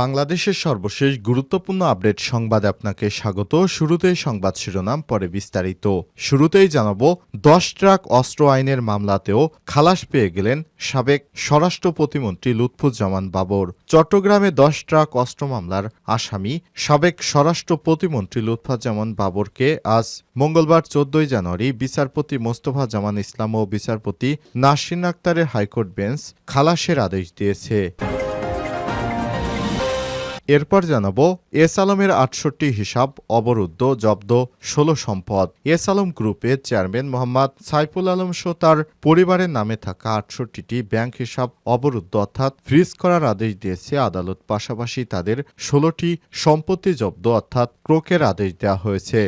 বাংলাদেশের সর্বশেষ গুরুত্বপূর্ণ আপডেট সংবাদে আপনাকে স্বাগত। শুরুতেই সংবাদ শিরোনাম, পরে বিস্তারিত। শুরুতেই জানাব, দশ ট্রাক অস্ত্র আইনের মামলাতেও খালাস পেয়ে গেলেন সাবেক স্বরাষ্ট্র প্রতিমন্ত্রী লুৎফুজ্জামান বাবর। চট্টগ্রামে দশ ট্রাক অস্ত্র মামলার আসামি সাবেক স্বরাষ্ট্র প্রতিমন্ত্রী লুৎফুজ্জামান বাবরকে আজ মঙ্গলবার চোদ্দই জানুয়ারি বিচারপতি মোস্তফা জামান ইসলাম ও বিচারপতি নাসরিন আক্তারের হাইকোর্ট বেঞ্চ খালাসের আদেশ দিয়েছে। এরপর জানাব এস আলমের আটষট্টি হিসাব, অবরুদ্ধ, জব্দ, ষোলো সম্পদ। এস আলম গ্রুপের চেয়ারম্যান মোহাম্মদ সাইফুল আলম সহ তার পরিবারের নামে থাকা আটষট্টিটি ব্যাংক হিসাব অবরুদ্ধ অর্থাৎ ফ্রিজ করার আদেশ দিয়েছে আদালত। পাশাপাশি তাদের ষোলোটি সম্পত্তি জব্দ অর্থাৎ ক্রোকের আদেশ দেওয়া হয়েছে।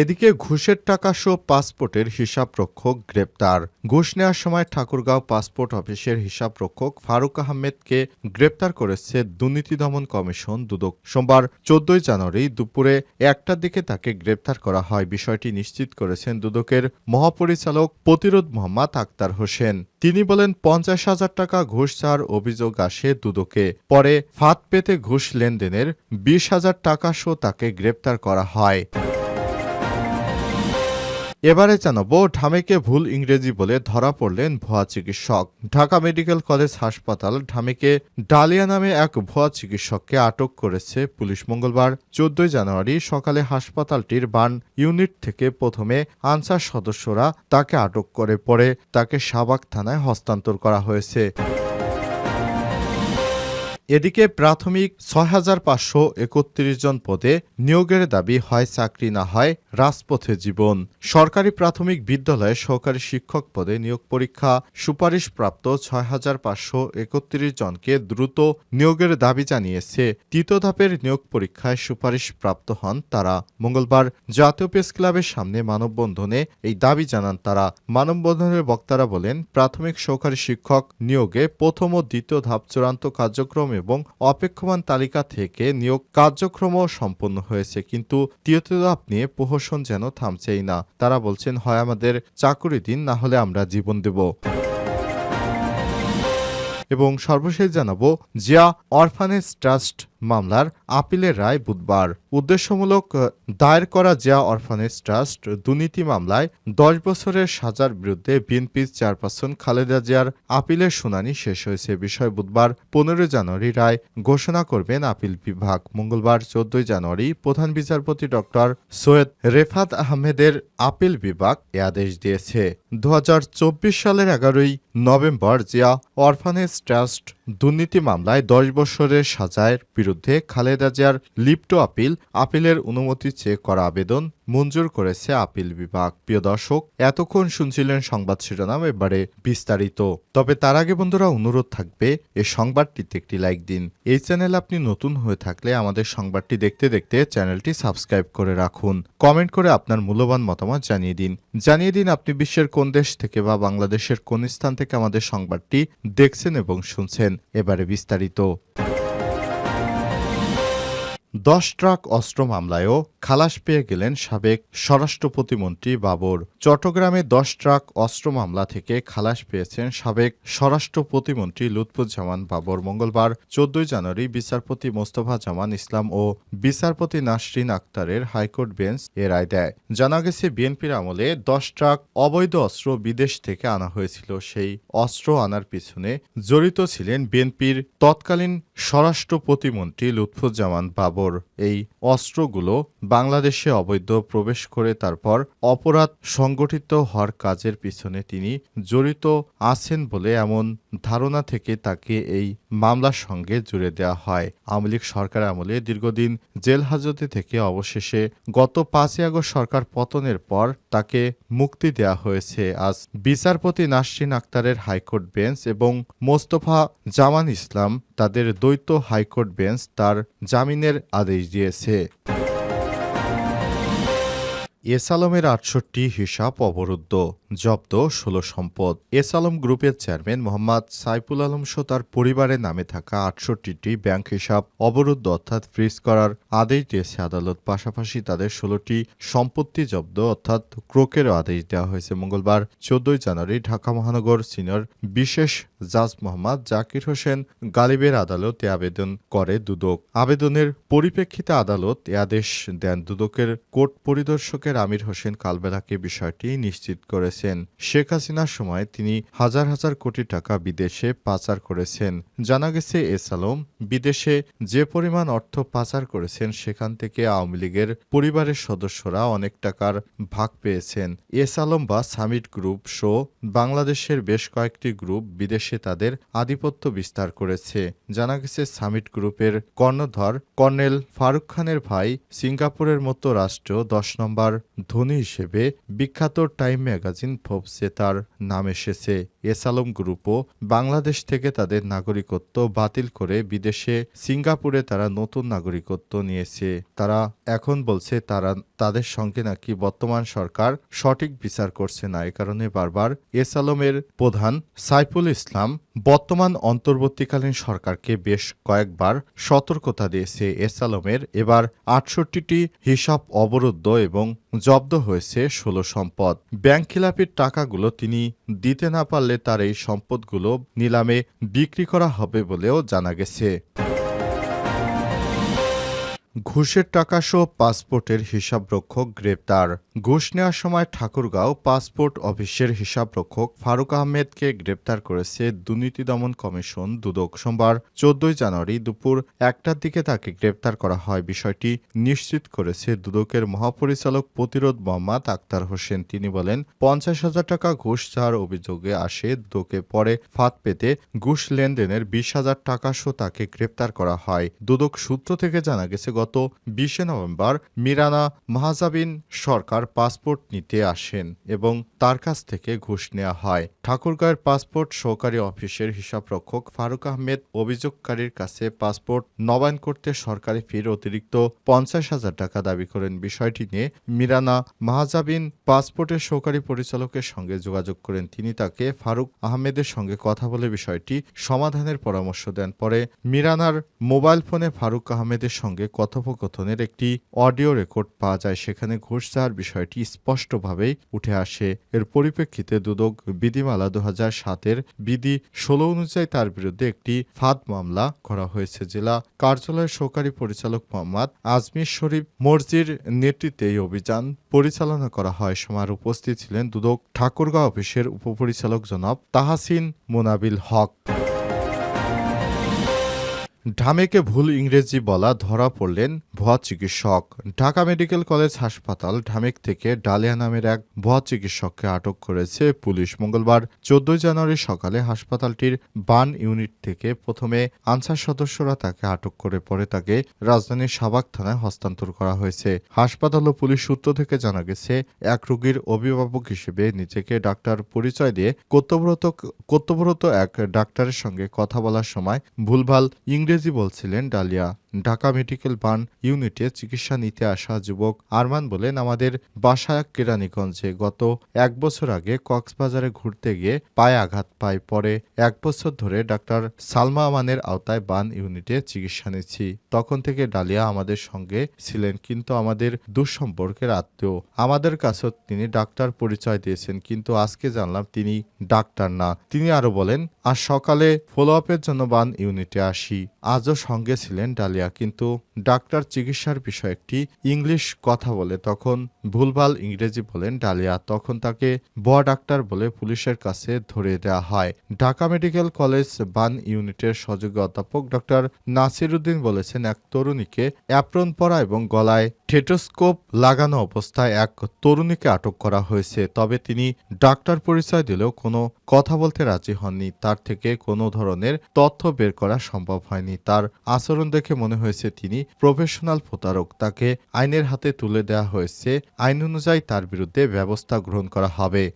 এদিকে ঘুষের টাকা সহ পাসপোর্টের হিসাবরক্ষক গ্রেপ্তার। ঘুষ নেওয়ার সময় ঠাকুরগাঁও পাসপোর্ট অফিসের হিসাবরক্ষক ফারুক আহমেদকে গ্রেপ্তার করেছে দুর্নীতি দমন কমিশন দুদক। সোমবার চোদ্দই জানুয়ারি দুপুরে একটার দিকে তাকে গ্রেপ্তার করা হয়। বিষয়টি নিশ্চিত করেছেন দুদকের মহাপরিচালক প্রতিরোধ মোহাম্মদ আক্তার হোসেন। তিনি বলেন, পঞ্চাশ হাজার টাকা ঘুষ চাওয়ার অভিযোগ আসে দুদকে। পরে ফাঁদ পেতে ঘুষ লেনদেনের বিশ হাজার টাকা সহ তাকে গ্রেপ্তার করা হয়। এবারে জানাব ঢামেকে ভুল ইংরেজি বলে ধরা পড়লেন ভুয়া চিকিৎসক। ঢাকা মেডিকেল কলেজ হাসপাতাল ঢামেকে ডালিয়া নামে এক ভুয়া চিকিৎসককে আটক করেছে পুলিশ মঙ্গলবার, চোদ্দই জানুয়ারি সকালে হাসপাতালটির বান ইউনিট থেকে প্রথমে আনসার সদস্যরা তাকে আটক করে পরে তাকে সাবাক থানায় হস্তান্তর করা হয়েছে। এদিকে প্রাথমিক ছয় হাজার পাঁচশো একত্রিশ জন পদে নিয়োগের দাবি হয় চাকরি না হয় রাজপথে জীবন। সরকারি প্রাথমিক বিদ্যালয়ে সহকারী শিক্ষক পদে নিয়োগ পরীক্ষা সুপারিশপ্রাপ্ত ছয় হাজার পাঁচশো একত্রিশ জনকে দ্রুত নিয়োগের দাবি জানিয়েছে। তৃতীয় ধাপের নিয়োগ পরীক্ষায় সুপারিশপ্রাপ্ত হন তারা। মঙ্গলবার জাতীয় প্রেস ক্লাবের সামনে মানববন্ধনে এই দাবি জানান তারা। মানববন্ধনের বক্তারা বলেন, প্রাথমিক সহকারী শিক্ষক নিয়োগে প্রথম ও দ্বিতীয় ধাপ চূড়ান্ত কার্যক্রম এবং অপেক্ষমান তালিকা থেকে নিয়োগ কার্যক্রমও সম্পন্ন হয়েছে, কিন্তু ধাপ নিয়ে প্রহসন যেন থামছেই না। তারা বলছেন, হয় আমাদের চাকুরি দিন, না হলে আমরা জীবন দেব। এবং সর্বশেষ জানাব, জিয়া অরফানেজ ট্রাস্ট মামলার আপিলের রায় বুধবার। উদ্দেশ্যমূলক দায়ের করা জিয়া অরফানেজ ট্রাস্ট দুর্নীতি মামলায় দশ বছরের সাজার বিরুদ্ধে বিএনপির চেয়ারপারসন খালেদা জিয়ার আপিলের শুনানি শেষ হয়েছে। বিষয় বুধবার পনেরো জানুয়ারি রায় ঘোষণা করবেন আপিল বিভাগ। মঙ্গলবার চোদ্দই জানুয়ারি প্রধান বিচারপতি ডক্টর সৈয়দ রেফাত আহমেদের আপিল বিভাগ এ আদেশ দিয়েছে। দু হাজার চব্বিশ সালের এগারোই নভেম্বর জিয়া অরফানেজ ট্রাস্ট দুর্নীতি মামলায় দশ বছরের সাজায় খালেদা জিয়ার লিপ্ট আপিল, আপিলের অনুমতি চেয়ে করা আবেদন মঞ্জুর করেছে আপিল বিভাগ। প্রিয় দর্শক, এতক্ষণ শুনছিলেন সংবাদ শিরোনাম, এবারে বিস্তারিত। তবে তার আগে বন্ধুরা, অনুরোধ থাকবে এই সংবাদটিতে একটি লাইক দিন। এই চ্যানেল আপনি নতুন হয়ে থাকলে আমাদের সংবাদটি দেখতে দেখতে চ্যানেলটি সাবস্ক্রাইব করে রাখুন। কমেন্ট করে আপনার মূল্যবান মতামত জানিয়ে দিন। জানিয়ে দিন আপনি বিশ্বের কোন দেশ থেকে বা বাংলাদেশের কোন স্থান থেকে আমাদের সংবাদটি দেখছেন এবং শুনছেন। এবারে বিস্তারিত। দশ ট্রাক অস্ত্র মামলায়ও খালাস পেয়ে গেলেন সাবেক স্বরাষ্ট্র প্রতিমন্ত্রী বাবর। চট্টগ্রামে দশ ট্রাক অস্ত্র মামলা থেকে খালাস পেয়েছেন সাবেক স্বরাষ্ট্র প্রতিমন্ত্রী লুৎফুজ্জামান বাবর। মঙ্গলবার চোদ্দই জানুয়ারি বিচারপতি মোস্তফা জামান ইসলাম ও বিচারপতি নাসরিন আক্তারের হাইকোর্ট বেঞ্চ এ রায় দেয়। জানা গেছে, বিএনপির আমলে দশ ট্রাক অবৈধ অস্ত্র বিদেশ থেকে আনা হয়েছিল। সেই অস্ত্র আনার পিছনে জড়িত ছিলেন বিএনপির তৎকালীন স্বরাষ্ট্র প্রতিমন্ত্রী লুৎফুজ্জামান বাবর এই অস্ত্রগুলো বাংলাদেশে অবৈধ প্রবেশ করে তারপর অপরাধ সংগঠিত হওয়ার কাজের পিছনে তিনি জড়িত আছেন বলে এমন ধারণা থেকে তাকে এই মামলার সঙ্গে জুড়ে দেওয়া হয়। আওয়ামী লীগ সরকার আমলে দীর্ঘদিন জেল হাজতে থেকে অবশেষে গত পাঁচই আগস্ট সরকার পতনের পর তাকে মুক্তি দেওয়া হয়েছে। আজ বিচারপতি নাসরিন আক্তারের হাইকোর্ট বেঞ্চ এবং মোস্তফা জামান ইসলাম তাদের দ্বৈত হাইকোর্ট বেঞ্চ তার জামিনের আদেশ দিয়েছে। এস আলমের আটষট্টি হিসাব অবরুদ্ধ, জব্দ ষোলো সম্পদ। এস আলম গ্রুপের চেয়ারম্যান মোহাম্মদ সাইফুল আলম তার পরিবারের নামে থাকা আটষট্টিটি ব্যাংক হিসাব অবরুদ্ধ অর্থাৎ ফ্রিজ করার আদেশ দিয়েছে আদালত। পাশাপাশি তাদের ষোলোটি সম্পত্তি জব্দ অর্থাৎ ক্রোকেরও আদেশ দেওয়া হয়েছে। মঙ্গলবার চোদ্দই জানুয়ারি ঢাকা মহানগর সিনিয়র বিশেষ জাজ মোহাম্মদ জাকির হোসেন গালিবের আদালতে আবেদন করে দুদক। আবেদনের পরিপ্রেক্ষিতে আদালত এ আদেশ দেন। দুদকের কোর্ট পরিদর্শকের আমির হোসেন কালবেলাকে বিষয়টি নিশ্চিত করেছেন। শেখ হাসিনার সময় তিনি হাজার হাজার কোটি টাকা বিদেশে পাচার করেছেন। জানা গেছে, এস আলম বিদেশে যে পরিমাণ অর্থ পাচার করেছেন, সেখান থেকে আওয়ামী লীগের পরিবারের সদস্যরা অনেক টাকার ভাগ পেয়েছেন। এস আলম বা সামিট গ্রুপ শো বাংলাদেশের বেশ কয়েকটি গ্রুপ বিদেশে তাদের আধিপত্য বিস্তার করেছে। জানা গেছে, সামিট গ্রুপের কর্ণধর কর্নেল ফারুক খানের ভাই সিঙ্গাপুরের মতো রাষ্ট্র দশ নম্বর ধনী হিসেবে বিখ্যাত টাইম ম্যাগাজিন ফোবসে তার নাম এসেছে। এস আলম গ্রুপও বাংলাদেশ থেকে তাদের নাগরিকত্ব বাতিল করে বিদেশে সিঙ্গাপুরে তারা নতুন নাগরিকত্ব নিয়েছে। তারা এখন বলছে তারা, তাদের সঙ্গে নাকি বর্তমান সরকার সঠিক বিচার করছে না। এ কারণে বারবার এস আলমের প্রধান সাইফুল ইসলাম বর্তমান অন্তর্বর্তীকালীন সরকারকে বেশ কয়েকবার সতর্কতা দিয়েছে এস আলমের। এবার আটষট্টিটি হিসাব অবরুদ্ধ এবং জব্দ হয়েছে ষোলো সম্পদ। ব্যাংক খিলাপির টাকাগুলো তিনি দিতে না পারলে তার এই সম্পদগুলো নিলামে বিক্রি করা হবে বলেও জানা গেছে। ঘুষের টাকাসহ পাসপোর্টের হিসাবরক্ষক গ্রেপ্তার। ঘুষ নেওয়ার সময় ঠাকুরগাঁও পাসপোর্ট অফিসের হিসাবরক্ষক ফারুক আহমেদকে গ্রেপ্তার করেছে দুর্নীতি দমন কমিশন দুদক সোমবার, চোদ্দই জানুয়ারি দুপুর একটার দিকে তাকে গ্রেপ্তার করা হয়। বিষয়টি নিশ্চিত করেছে দুদকের মহাপরিচালক প্রতিরোধ মোহাম্মদ আক্তার হোসেন। তিনি বলেন, পঞ্চাশ হাজার টাকা ঘুষ চাওয়ার অভিযোগে আসে দুদকে, পরে ফাঁদ পেতে ঘুষ লেনদেনের বিশ হাজার টাকা সহ তাকে গ্রেপ্তার করা হয়। দুদক সূত্র থেকে জানা গেছে, গত বিশে নভেম্বর মিরানা মাহাজাবিন সরকার পাসপোর্ট নিতে আসেন এবং তার কাছ থেকে ঘুষ নেওয়া হয়। ঠাকুরগাঁয়ের পাসপোর্ট সহকারী অফিসের হিসাবরক্ষক ফারুক আহমেদ অভিযোগকারীর কাছে পাসপোর্ট নবায়ন করতে সরকারি ফির অতিরিক্ত পঞ্চাশ হাজার টাকা দাবি করেন বিষয়টি নিয়ে মিরানা মাহাজাবিন পাসপোর্টের সহকারী পরিচালকের সঙ্গে যোগাযোগ করেন। তিনি তাকে ফারুক আহমেদের সঙ্গে কথা বলে বিষয়টি সমাধানের পরামর্শ দেন। পরে মিরানার মোবাইল ফোনে ফারুক আহমেদের সঙ্গে কথোপকথনের একটি অডিও রেকর্ড পাওয়া যায়। সেখানে ঘুষ চাওয়ার বিষয়টি স্পষ্টভাবেই উঠে আসে। এর পরিপ্রেক্ষিতে দুদক বিধিমালা দু হাজার সাতের বিধি ষোলো অনুযায়ী তার বিরুদ্ধে একটি ফাঁদ মামলা করা হয়েছে। জেলা কার্যালয়ের সহকারী পরিচালক মোহাম্মদ আজমির শরীফ মর্জির নেতৃত্বে এই অভিযান পরিচালনা করা হয়। সময় উপস্থিত ছিলেন দুদক ঠাকুরগাঁও অফিসের উপপরিচালক জনাব তাহাসিন মোনাবিল হক। ঢামেকে ভুল ইংরেজি বলা ধরা পড়লেন ভুয়া চিকিৎসক। ঢাকা মেডিকেল কলেজ হাসপাতাল ঢামেক থেকে ডালিয়া নামের এক ভুয়া চিকিৎসককে আটক করেছে পুলিশ। মঙ্গলবার চোদ্দই জানুয়ারি সকালে হাসপাতালটির বান ইউনিট থেকে প্রথমে আনসার সদস্যরা তাকে আটক করে পরে তাকে রাজধানীর সাবাক থানায় হস্তান্তর করা হয়েছে। হাসপাতাল ও পুলিশ সূত্র থেকে জানা গেছে, এক রোগীর অভিভাবক হিসেবে নিজেকে ডাক্তার পরিচয় দিয়ে কর্তব্যরত কর্তব্যরত এক ডাক্তারের সঙ্গে কথা বলার সময় ভুলভাল ইংরেজি বলছিলেন ডালিয়া। ঢাকা মেডিকেল বান ইউনিটে চিকিৎসা নিতে আসা যুবক আরমান বলেন, আমাদের বাসা কেরানীগঞ্জে গত এক বছর আগে কক্সবাজারে ঘুরতে গিয়ে পায়ে আঘাত পায় পরে এক বছর ধরে ডাক্তার সালমা আমানের আওতায় বান ইউনিটে চিকিৎসা নিচ্ছি। তখন থেকে ডালিয়া আমাদের সঙ্গে ছিলেন, কিন্তু আমাদের দুঃসম্পর্কের আত্মীয়। আমাদের কাছেও তিনি ডাক্তার পরিচয় দিয়েছেন, কিন্তু আজকে জানলাম তিনি ডাক্তার না। তিনি আরও বলেন, আজ সকালে ফলো আপের জন্য বান ইউনিটে আসি। আজও সঙ্গে ছিলেন ডালিয়া। কিন্তু ডাক্তার চিকিৎসার বিষয়ে একটি ইংলিশ কথা বলে, তখন ভুলভাল ইংরেজি বলেন ডালিয়া, তখন তাকে বয়া ডাক্তার বলে পুলিশের কাছে ধরিয়ে দেওয়া হয়। ঢাকা মেডিকেল কলেজ বান ইউনিটের সহযোগী অধ্যাপক ডক্টর নাসিরুদ্দিন বলেছেন, এক তরুণীকে অ্যাপ্রন পরা এবং গলায় ঠেটোস্কোপ লাগানো অবস্থায় এক তরুণীকে আটক করা হয়েছে, তবে তিনি ডাক্তার পরিচয় দিলেও কোনো কথা বলতে রাজি হননি। তার থেকে কোনো ধরনের তথ্য বের করা সম্ভব হয়নি। তার আচরণ দেখে মনে হয়েছে তিনি প্রফেশনাল প্রতারক। তাকে আইনের হাতে তুলে দেওয়া হয়েছে। আইন অনুযায়ী তার বিরুদ্ধে ব্যবস্থা গ্রহণ করা হবে।